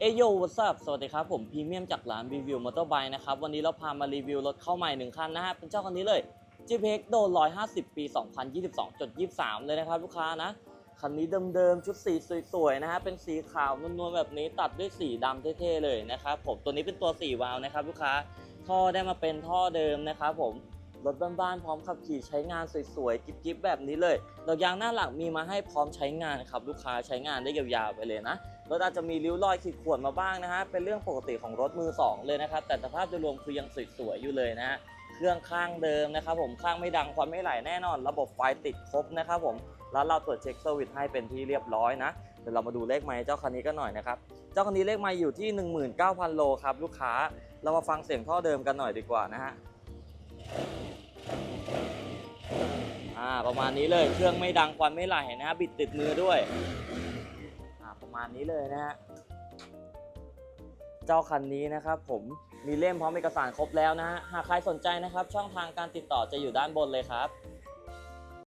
เอโยวัสบสวัสดีครับ ผมพรีเมียมจากร้านรีวิวมอเตอร์ไบค์นะครับ วันนี้เราพามารีวิวรถเข้าใหม่หนึ่งคันนะฮะ เป็นเจ้าคันนี้เลย g p x โดน150 ปี 2022.23 เลยนะครับลูกค้านะ คันนี้เดิมๆ ชุดสีสวยๆ นะฮะ เป็นสีขาวนวลๆ แบบนี้ตัดด้วยสีดำเท่ๆ เลยนะครับผม ตัวนี้เป็นตัว 4 วาล์วนะครับลูกค้า ท่อได้มาเป็นท่อเดิมนะครับผม รถบ้านๆพร้อมขับขี่ใช้งานสวยๆกิ๊บๆแบบนี้เลยดอกยางหน้าหลังมีมาให้พร้อมใช้งานครับลูกค้าใช้งานได้ยาวๆไปเลยนะรถอาจจะมีริ้วรอยขีดข่วนมาบ้างนะฮะเป็นเรื่องปกติของรถมือสองเลยนะครับ แต่สภาพโดยรวมคือยังสวยๆอยู่เลยนะฮะเครื่องข้างเดิมนะครับผมข้างไม่ดังควันไม่ไหลแน่นอน ระบบไฟติดครบนะครับผมแล้วเราตรวจเช็คเซอร์วิสให้เป็นที่เรียบร้อยนะเดี๋ยวเรามาดูเลขไมล์เจ้าคันนี้กันหน่อยนะครับเจ้าคันนี้เลขไมล์อยู่ที่ 19,000 โลครับลูกค้า เรามาฟังเสียงท่อเดิมกันหน่อยดีกว่านะฮะ ประมาณนี้เลย เครื่องไม่ดังควันไม่ไหลนะฮะบิดติดมือด้วยอ่าประมาณนี้เลยนะฮะเจ้าคันนี้นะครับผมมีเล่มพร้อมเอกสารครบแล้วนะฮะหากใครสนใจนะครับ ช่องทางการติดต่อจะอยู่ด้านบนเลยครับ